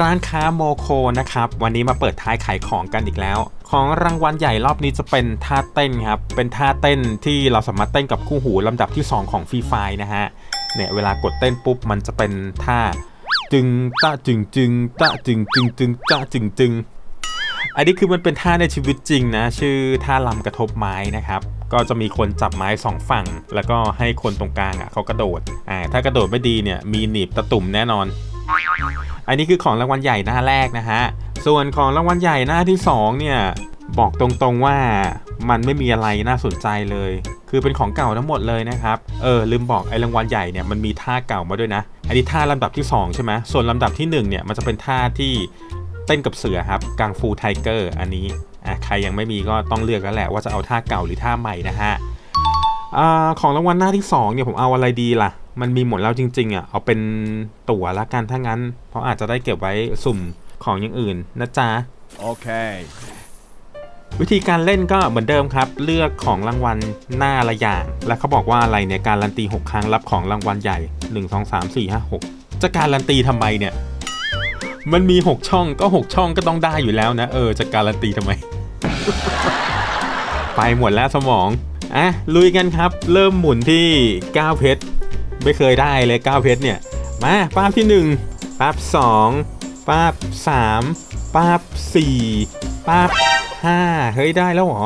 ร้านค้าโมโคนะครับ วันนี้มาเปิดท้ายขายของกันอีกแล้ว ของรางวัลใหญ่รอบนี้จะเป็นท่าเต้นครับ เป็นท่าเต้นที่เราสามารถเต้นกับคู่หูลำดับที่ 2 ของฟรีไฟนะฮะ เนี่ยเวลากดเต้นปุ๊บมันจะเป็นท่าจึงตะจึงจึงตะจึงจึงจึงตะจึงจึงอันนี้คือมันเป็นท่าในชีวิตจริงนะ ชื่อท่าลำกระทบไม้นะครับ ก็จะมีคนจับไม้สองฝั่ง แล้วก็ให้คนตรงกลางอะเขากระโดดอ่าถ้ากระโดดไม่ดีเนี่ยมีหนีบตะตุ่มแน่นอน อันนี้คือของรางวัลใหญ่หน้าแรกนะฮะ ส่วนของรางวัลใหญ่หน้าที่สองเนี่ย บอกตรงๆว่ามันไม่มีอะไรน่าสนใจเลย คือเป็นของเก่าทั้งหมดเลยนะครับ เออลืมบอกไอ้รางวัลใหญ่เนี่ยมันมีท่าเก่ามาด้วยนะ อันนี้ท่าลำดับที่สองใช่ไหมส่วนลำดับที่หนึ่งเนี่ยมันจะเป็นท่าที่เต้นกับเสือครับกังฟูไทเกอร์อันนี้อะใครยังไม่มีก็ต้องเลือกแล้วแหละว่าจะเอาท่าเก่าหรือท่าใหม่นะฮะอาของรางวัลหน้าที่2เนี่ยผมเอาอะไรดีล่ะ มันมีหมดแล้วจริงๆอะเอาเป็นตั๋วละกันถ้างั้น เพราะอาจจะได้เก็บไว้สุ่มของอย่างอื่นนะจ๊ะ Okay. วิธีการเล่นก็เหมือนเดิมครับ เลือกของรางวัลหน้าละอย่าง และเขาบอกว่าอะไรเนี่ยการันตี 6 ครั้งรับของรางวัลใหญ่ 1 2 3 4 5 6 จะการันตีทำไมเนี่ย มันมี 6 ช่องก็ 6 ช่องก็ต้องได้อยู่แล้วนะ เออจะการันตีทำไม ไปหมดแล้วสมองอะลุยกันครับ เริ่มหมุนที่ 9 เพชร ไม่เคยได้เลย9เพชรเนี่ย มาป้าบที่1ป้าบ2ป้าบ3ป้าบ4ป้าบ5เฮ้ยได้แล้วเหรอ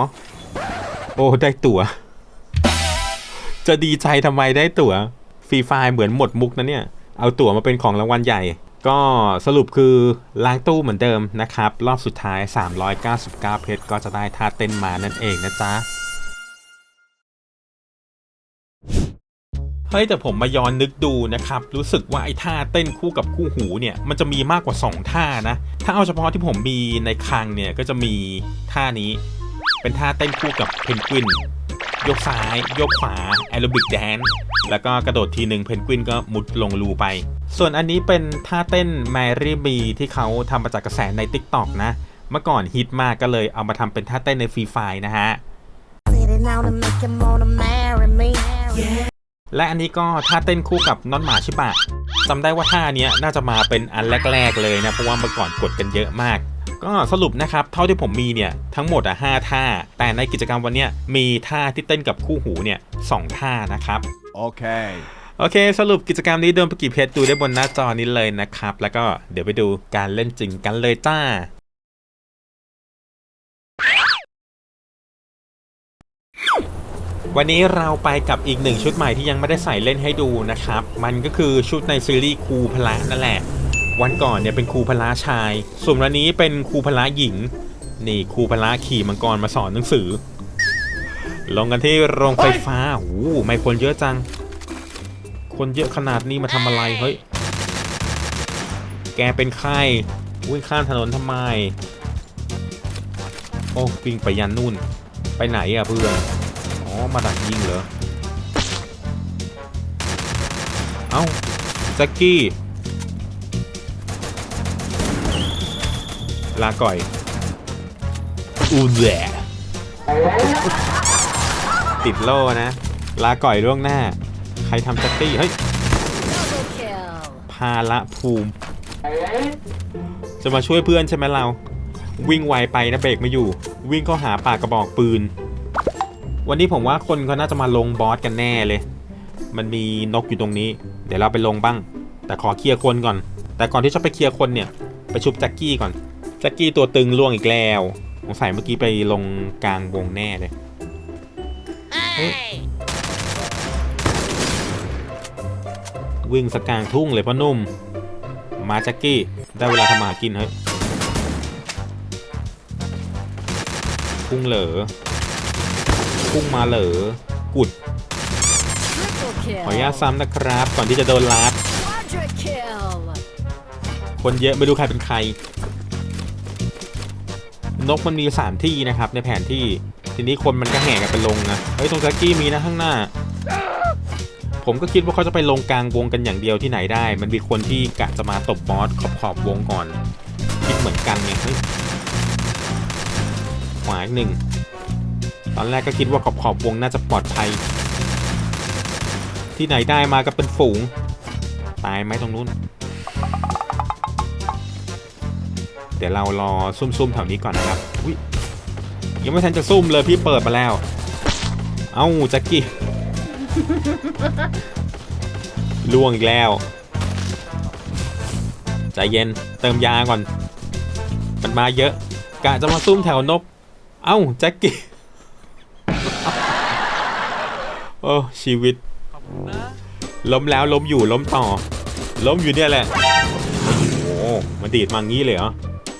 โอ้ได้ตั๋ว จะดีใจทำไมได้ตั๋วฟรีไฟล์เหมือนหมดมุกนะเนี่ย เอาตั๋วมาเป็นของรางวัลใหญ่ ก็สรุปคือล้างตู้เหมือนเดิมนะครับ รอบสุดท้าย 399 เพชรก็จะได้ท่าเต้นมานั่นเองนะจ๊ะ เฮ้ยแต่ผมมาย้อนนึกดูนะครับ รู้สึกว่าไอ้ท่าเต้นคู่กับคู่หูเนี่ย มันจะมีมากกว่า 2 ท่านะ ถ้าเอาเฉพาะที่ผมมีในคลังเนี่ย ก็จะมีท่านี้ เป็นท่าเต้นคู่กับเพนกวินยกซ้าย ยกขวาแอโรบิกแดนแล้วก็กระโดดทีหนึ่งเพนกวินก็มุดลงรูไป ส่วนอันนี้เป็นท่าเต้นแมรี่บีที่เขาทำมาจากกระแสใน Tik t o อกนะ เมื่อก่อนฮิตมากก็เลยเอามาทำเป็นท่าเต้นในฟรีไฟนะฮะ Sitting out to make him wanna marry me. และอันนี้ก็ท่าเต้นคู่กับน้อนหมาชิบะจำได้ว่าท่าเนี้ยน่าจะมาเป็นอันแรกๆเลยนะ เพราะว่าเมื่อก่อนกดกันเยอะมาก ก็สรุปนะครับ เท่าที่ผมมีเนี่ยทั้งหมดอะห้าท่า แต่ในกิจกรรมวันเนี้ยมีท่าที่เต้นกับคู่หูเนี่ยสองท่านะครับ Okay. โอเค สรุปกิจกรรมนี้โดนไปกี่เพชรดูได้บนหน้าจอนี้เลยนะครับ แล้วก็เดี๋ยวไปดูการเล่นจริงกันเลยจ้า วันนี้เราไปกับอีกหนึ่งชุดใหม่ที่ยังไม่ได้ใส่เล่นให้ดูนะครับ มันก็คือชุดในซีรีส์ครูพละนั่นแหละ วันก่อนเนี่ยเป็นครูพละชาย ส่วนวันนี้เป็นครูพละหญิง นี่ครูพละขี่มังกรมาสอนหนังสือ ลงกันที่โรงไฟฟ้าโอ้โหไม่คนเยอะจัง คนเยอะขนาดนี้มาทำอะไรเฮ้ย แกเป็นใครวิ่งข้ามถนนทำไม โอ้วิ่งไปยันนู่น ไปไหนอะเพื่อน อ๋อมาดักยิงเหรอ เอ้าแจ็คกี้ ลาก่อย อูแหละติดโล่นะ ลาก่อยล่วงหน้า ใครทำแจ็คกี้ เฮ้ย Double kill. พาละภูมิ จะมาช่วยเพื่อนใช่ไหมเรา วิ่งไวไปนะเบรกไม่อยู่ วิ่งเข้าหาปากกระบอกปืน วันนี้ผมว่าคนเขาน่าจะมาลงบอสกันแน่เลย มันมีนกอยู่ตรงนี้ เดี๋ยวเราไปลงบ้าง แต่ขอเคลียร์คนก่อน แต่ก่อนที่จะไปเคลียร์คนเนี่ย ไปชุบแจ็คกี้ก่อน แจ็คกี้ตัวตึงล่วงอีกแล้วสงสัยเมื่อกี้ไปลงกลางวงแน่เลย Hey. วิ่งสกกางทุ่งเลยพ่อนุ่ม มาแจ็คกี้ ได้เวลาทำมาหากินเฮ้ยพุ่งเหลอ พุ่งมาเหลอกุด Triple kill. ขออนุญาตซ้ำนะครับ ก่อนที่จะโดนลัด Quadra kill. คนเยอะไม่รู้ใครเป็นใคร นกมันมีสามที่นะครับในแผนที่ทีนี้คนมันก็แห่กันไปลงนะเฮ้ยตรงแจ็คกี้มีนะข้างหน้า ผมก็คิดว่าเขาจะไปลงกลางวงกันอย่างเดียวที่ไหนได้ มันมีคนที่กะจะมาตบบอสขอบขอบวงก่อน คิดเหมือนกันไงเฮ้ยขวาอีกหนึ่ง ตอนแรกก็คิดว่าขอบขอบวงน่าจะปลอดภัย ที่ไหนได้มาก็เป็นฝูง ตายไหมตรงนู้น เดี๋ยวเรารอซุ่มๆแถวนี้ก่อนนะครับอุ้ยยังไม่ทันจะซุ่มเลยพี่เปิดมาแล้ว เอ้าแจ็คกี้ล่วงอีกแล้วใจเย็นเติมยาก่อน มันมาเยอะกะจะมาซุ่มแถวนก เอ้าแจ็คกี้ โอ้ชีวิตล้มแล้วล้มอยู่ล้มต่อ ล้มอยู่เนี่ยแหละ โอ้มันดีดมางี้เลยเหรอ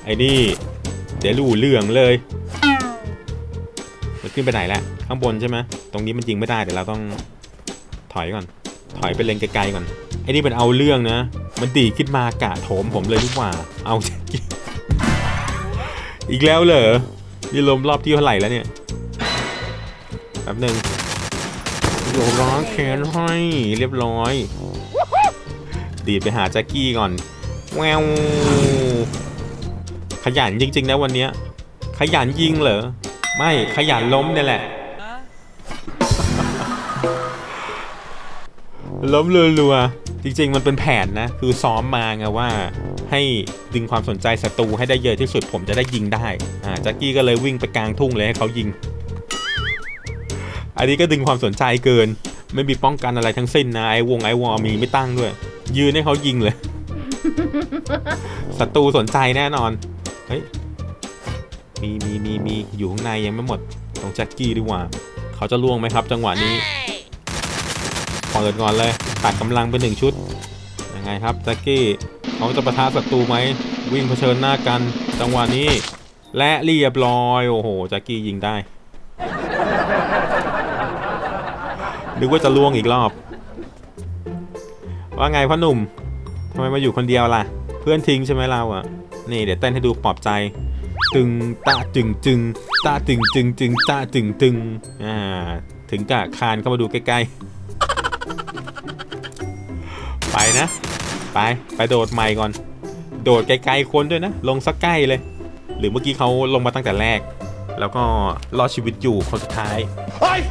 ไอ้นี่ เดี๋ยวรู้เรื่องเลย มันขึ้นไปไหนแล้วข้างบนใช่ไหมตรงนี้มันยิงไม่ได้เดี๋ยวเราต้องถอยก่อน ถอยไปเลนไกลๆก่อน ไอ้นี่เป็นเอาเรื่องนะ มันดีดขึ้นมากะโถมผมเลยดีกว่า เอาอีกแล้วเหรอ นี่ลมรอบที่เท่าไหร่แล้วเนี่ย แป๊บหนึ่ง ยร้องแขนให้เรียบร้อย ดีดไปหาแจ็คกี้ก่อนแววขยันจริงๆนะวันนี้ขยันยิงเหรอ ไม่ขยันล้มเนี่ยแหละ ล้มรัวๆจริงๆมันเป็นแผนนะ คือซ้อมมาไงว่าให้ดึงความสนใจศัตรูให้ได้เยอะที่สุดผมจะได้ยิงได้อ่าแจ็คกี้ก็เลยวิ่งไปกลางทุ่งเลยให้เขายิง อันนี้ก็ดึงความสนใจเกิน ไม่มีป้องกันอะไรทั้งสิ้นนะไอวงไอวอมีไม่ตั้งด้วย ยืนให้เขายิงเลยศัตรูสนใจแน่นอนเฮ้ยมีมีมีมีอยู่ข้างในยังไม่หมดตรงแจ็คกี้ดีกว่า เขาจะล่วงไหมครับ จังหวะนี้เปิดก่อนเลยตัดกำลังเป็นหนึ่งชุดยังไงครับแจ็คกี้เขาจะประทะศัตรูไหมวิ่งเผชิญหน้ากันจังหวะนี้ และเรียบร้อย โอ้โหแจ็คกี้ยิงได้ นึกว่าจะล่วงอีกรอบ ว่าไงพ่อหนุ่มทำไมมาอยู่คนเดียวล่ะ เพื่อนทิ้งใช่ไหมเราอะ นี่เดี๋ยวเต้นให้ดูปลอบใจตึงตะจึงจึงตะตึงจึงจึงตะตึงตึงอ่าถึงกะคานเข้ามาดูใกล้ๆ ไปนะ ไปไปโดดใหม่ก่อน โดดไกลๆคนด้วยนะ ลงสักใกล้เลย หรือเมื่อกี้เขาลงมาตั้งแต่แรก แล้วก็รอดชีวิตอยู่คนสุดท้าย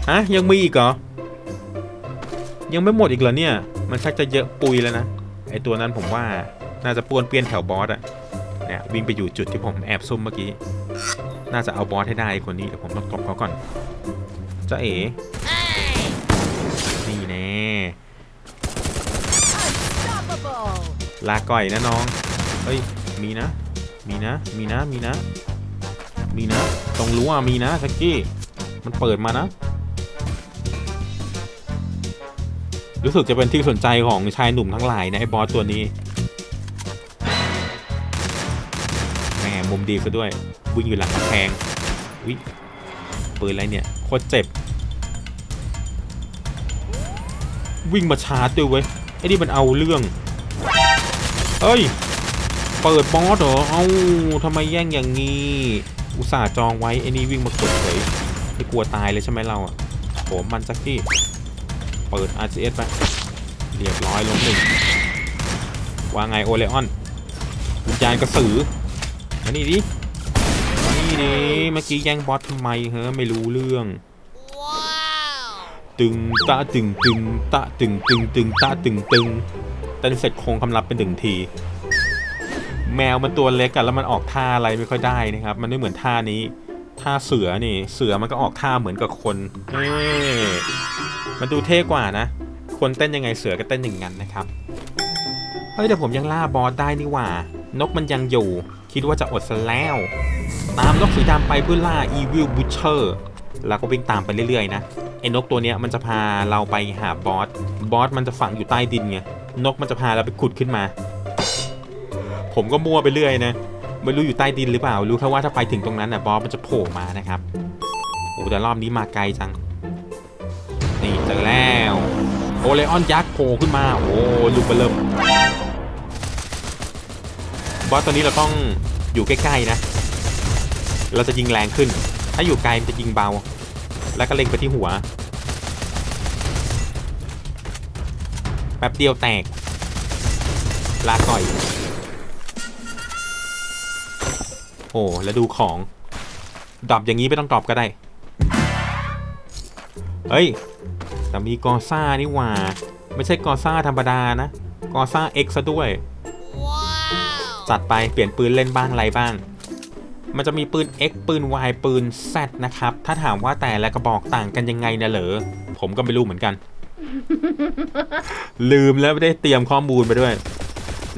ฮะยังมีอีกเหรอ ยังไม่หมดอีกเหรอเนี่ย มันชักจะเยอะปุยแล้วนะ ไอตัวนั้นผมว่าน่าจะป้วนเปี้ยนแถวบอสอะเนี่ยวิ่งไปอยู่จุดที่ผมแอบซุ่มเมื่อกี้ น่าจะเอาบอสให้ได้คนนี้เดี๋ยวผมต้องตบเขาก่อนจ้าเอ๋นี่แน่ลาก่อยนะน้อง เฮ้ย มีนะ มีนะ มีนะ มีนะ มีนะ ตรงรั้ว่ามีนะสักกี้ มันเปิดมานะ รู้สึกจะเป็นที่สนใจของชายหนุ่มทั้งหลายนะไอ้บอสตัวนี้แหมมุมดีซะด้วย วิ่งอยู่หลังกำแพงวิปืนอะไรเนี่ยโคตรเจ็บ วิ่งมาชาร์จด้วยเว้ยไอ้นี่มันเอาเรื่องเฮ้ย เปิดบอสเหรอเอ้าทำไมแย่งอย่างนี้ อุตส่าห์จองไว้ไอ้นี่วิ่งมากดเฉยไม่กลัวตายเลยใช่ไหมเราอะโหมันสักที่ เปิด RCS ไป เรียบร้อยลงหนึ่งว่าไงโอเลออนวิญญาณกระสือมานี่ดิมานี่ดิเมื่อกี้แย่งบอสทำไมเฮ้ไม่รู้เรื่องตึงตะตึงตึงตะตึงตึงตึงตะตึงตึงเต้นเสร็จคงคำรับเป็นหนึ่งที แมวมันตัวเล็กกันแล้วมันออกท่าอะไรไม่ค่อยได้นะครับ มันไม่เหมือนท่านี้ ท่าเสือนี่ เสือมันก็ออกท่าเหมือนกับคนมันดูเท่กว่านะ คนเต้นยังไงเสือก็เต้นอย่างนั้นนะครับ เฮ้ยแต่ผมยังล่าบอสได้นี่หว่า นกมันยังอยู่ คิดว่าจะอดซะแล้ว ตามนกสีดำไปเพื่อล่า Evil Butcher แล้วก็วิ่งตามไปเรื่อยๆนะไอ้นกตัวเนี้ยมันจะพาเราไปหาบอส บอสมันจะฝังอยู่ใต้ดินไง นกมันจะพาเราไปขุดขึ้นมา ผมก็มั่วไปเรื่อยนะ ไม่รู้อยู่ใต้ดินหรือเปล่า รู้แค่ว่าถ้าไปถึงตรงนั้นน่ะบอสมันจะโผล่มานะครับโอ้แต่รอบนี้มาไกลจัง นี่เจอแล้ว โอเลออนยักษ์โผล่ขึ้นมา โอ้ลูกเบลิมบอสตัวนี้เราต้องอยู่ใกล้ๆนะ เราจะยิงแรงขึ้น ถ้าอยู่ไกลมันจะยิงเบา แล้วก็เล็งไปที่หัว แป๊บเดียวแตก ลาก่อย โอ้แล้วดูของดรอปอย่างนี้ไม่ต้องดรอปก็ได้ เฮ้ย แต่มีกอซ่านี่หว่า ไม่ใช่กอซ่าธรรมดานะ กอซ่า X ซะด้วย จัดไปเปลี่ยนปืนเล่นบ้างไรบ้าง มันจะมีปืน X ปืน Y ปืน Z นะครับ ถ้าถามว่าแต่ละกระบอกต่างกันยังไงนะเหรอ ผมก็ไม่รู้เหมือนกัน ลืมแล้วไม่ได้เตรียมข้อมูลไปด้วย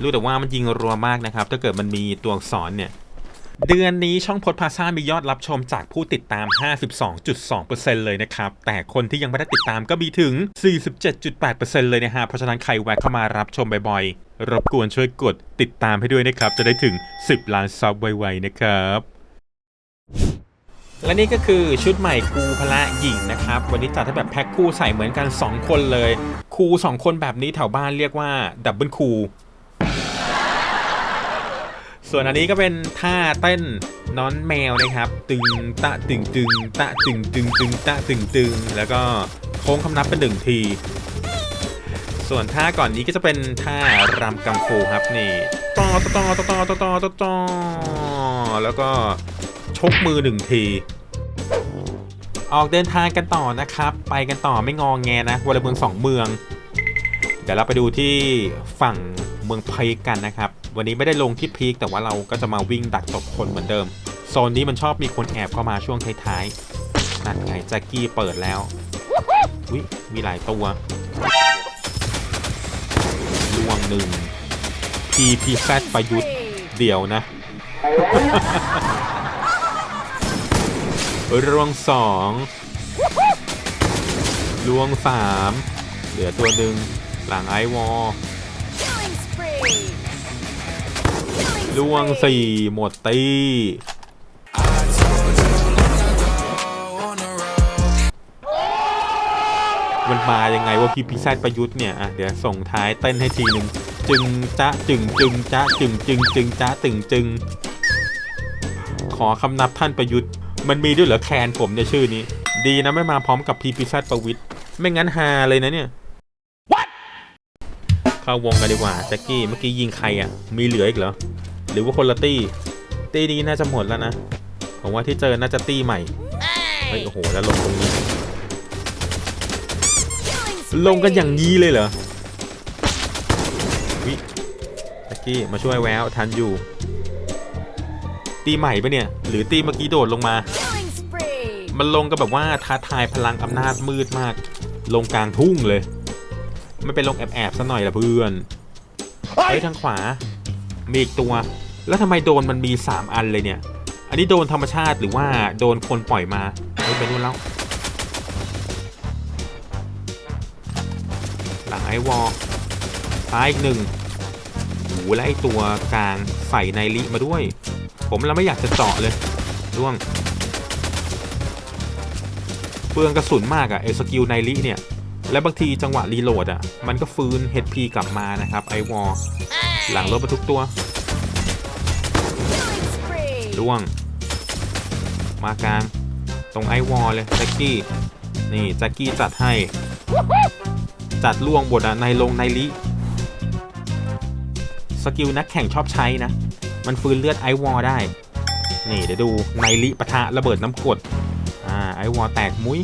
รู้แต่ว่ามันยิงรัวมากนะครับ ถ้าเกิดมันมีตัวอักษรเนี่ย เดือนนี้ช่องพดพาซ่ามียอดรับชมจากผู้ติดตาม 52.2%เลยนะครับ แต่คนที่ยังไม่ได้ติดตามก็มีถึง 47.8%เลยนะฮะ เพราะฉะนั้นใครแวะเข้ามารับชมบ่อยๆ รบกวนช่วยกดติดตามให้ด้วยนะครับ จะได้ถึง 10 ล้านซับไวๆนะครับและนี่ก็คือชุดใหม่ครูพละหญิงนะครับ วันนี้จัดให้แบบแพ็คคู่ใส่เหมือนกัน 2 คนเลยครู2คนแบบนี้แถวบ้านเรียกว่าดับเบิลครู ส่วนอันนี้ก็เป็นท่าเต้นน้อนแมวนะครับ ตึงตะตึงตึงตะตึงตึงตึงตะตึงตึงแล้วก็โค้งคำนับเป็นหนึ่งที ส่วนท่าก่อนนี้ก็จะเป็นท่ารำกังฟูครับนี่ตอตอตอตอตอตอตอตอแล้วก็ชกมือหนึ่งที ออกเดินทางกันต่อนะครับ ไปกันต่อไม่งองแงนะวลเมืองสองเมือง เดี๋ยวเราไปดูที่ฝั่งเมืองพีกกันนะครับ วันนี้ไม่ได้ลงที่พีกแต่ว่าเราก็จะมาวิ่งดักตบคนเหมือนเดิม โซนนี้มันชอบมีคนแอบเข้ามาช่วงท้ายๆนั่นไงแจ็คกี้เปิดแล้ววิมีหลายตัวล่วงหนึ่ง PPZ ประยุทธ์เดี๋ยวนะร่วงสองล่วงสามเหลือตัวหนึ่งหลังไอวอล ลวงสี่หมดตีมันมายังไงว่าพี่พิซซ่าประยุทธ์เนี่ยอะเดี๋ยวส่งท้ายเต้นให้ทีหนึ่งจึงจ๊ะจึงจึงจ๊ะจึงจึงจึงจ๊ะตึงจึง ขอคำนับท่านประยุทธ์ มันมีด้วยเหรอแคนผมเนี่ยชื่อนี้ ดีนะไม่มาพร้อมกับพีพิซซ่าประวิทย์ไม่งั้นฮาเลยนะเนี่ยเข้าวงกันดีกว่าแจ็คกี้เมื่อกี้ยิงใครอะ มีเหลืออีกเหรอ หรือว่าคนละตี้ ตี้นี้น่าจะหมดแล้วนะผมว่าที่เจอน่าจะตี้ใหม่เฮ้ยโอ้โหแล้วลงตรงนี้ Killing ลงกันอย่าง spree. นี้เลยเหรอวิแจ็คกี้มาช่วยแววทันอยู่ ตีใหม่ปะเนี่ย หรือตีเมื่อกี้โดดลงมา Killing spree. มันลงก็แบบว่าท้าทายพลังอำนาจมืดมาก ลงกลางทุ่งเลย ไม่ไปลงแอบๆซะหน่อยละเพื่อน เฮ้ยทางขวา มีอีกตัว แล้วทำไมโดนมันมี 3 อันเลยเนี่ย อันนี้โดนธรรมชาติหรือว่าโดนคนปล่อยมาเฮ้ยไปนู่นแล้ว หลังไอวอลซ้ายอีกหนึ่งโอ้โหและไอตัวกลางใส่ไนลิมาด้วย ผมเราไม่อยากจะเจาะเลยร่วงเปลืองกระสุนมากอะไอสกิลไนลิเนี่ย และบางทีจังหวะรีโหลดอะมันก็ฟื้น HP กลับมานะครับไอวอล หลังรถบรรทุกตัวล่วง มากลาง ตรงไอวอลเลยแจ็คกี้ นี่แจ็คกี้จัดให้ จัดล่วงบทอะในลงในลิสกิลนักแข่งชอบใช้นะ มันฟื้นเลือดไอวอลได้ นี่เดี๋ยวดูในลิปะทะระเบิดน้ำกรดอ่าไอวอลแตกมุ้ย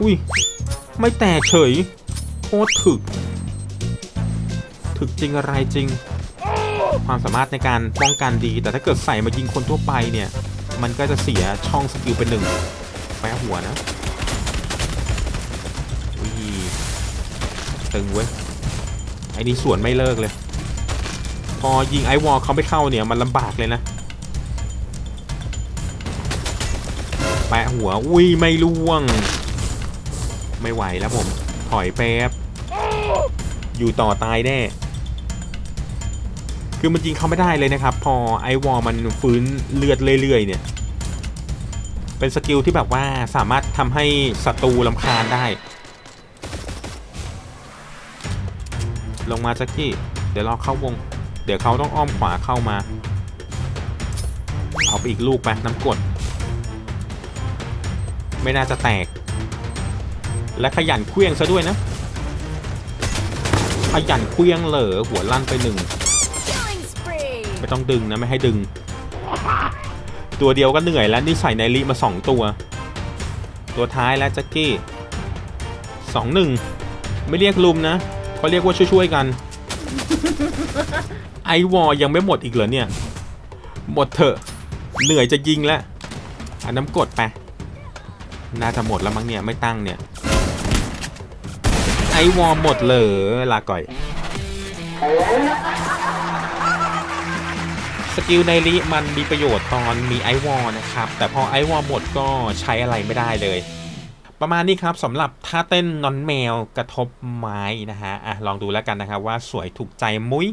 อุ้ย ไม่แตกเฉย โคตรถึก ถึกจริงอะไรจริง ความสามารถในการป้องกันดี แต่ถ้าเกิดใส่มายิงคนทั่วไปเนี่ย มันก็จะเสียช่องสกิลเป็นหนึ่งแปะหัวนะอุ้ยตึงเว้ยไอ้นี่สวนไม่เลิกเลย พอยิงไอวอลเขาไม่เข้าเนี่ยมันลำบากเลยนะแปะหัวอุ้ยไม่ล่วง ไม่ไหวแล้วผม ถอยแป๊บ อยู่ต่อตายแน่ คือมันยิงเขาไม่ได้เลยนะครับ พอไอวอลมันฟื้นเลือดเรื่อยๆเนี่ย เป็นสกิลที่แบบว่าสามารถทำให้ศัตรูลำคาญได้ ลงมาจักกี้ เดี๋ยวเราเข้าวง เดี๋ยวเขาต้องอ้อมขวาเข้ามา เอาไปอีกลูกไปน้ำกด ไม่น่าจะแตก และขยันเคลี้ยงซะด้วยนะขยันเคลี้ยงเหลอหัวลั่นไปหนึ่ง ไม่ต้องดึงนะไม่ให้ดึง ตัวเดียวก็เหนื่อยแล้วนี่ใส่ไนรีมาสองตัว ตัวท้ายแล้วแจ็คกี้สองหนึ่งไม่เรียกลุมนะเขาเรียกว่าช่วยๆกัน ไอวอยังไม่หมดอีกเหรอเนี่ย หมดเถอะ เหนื่อยจะยิงแล้วอันน้ำกดไปน่าจะหมดแล้วมั้งเนี่ยไม่ตั้งเนี่ย ไอวอหมดเลยลาก่อย สกิลไนริมันมีประโยชน์ตอนมีไอวอลนะครับ แต่พอไอวอลหมดก็ใช้อะไรไม่ได้เลย ประมาณนี้ครับสำหรับท่าเต้นนอนแมวกระทบไม้นะฮะอะลองดูแล้วกันนะครับว่าสวยถูกใจมุ้ย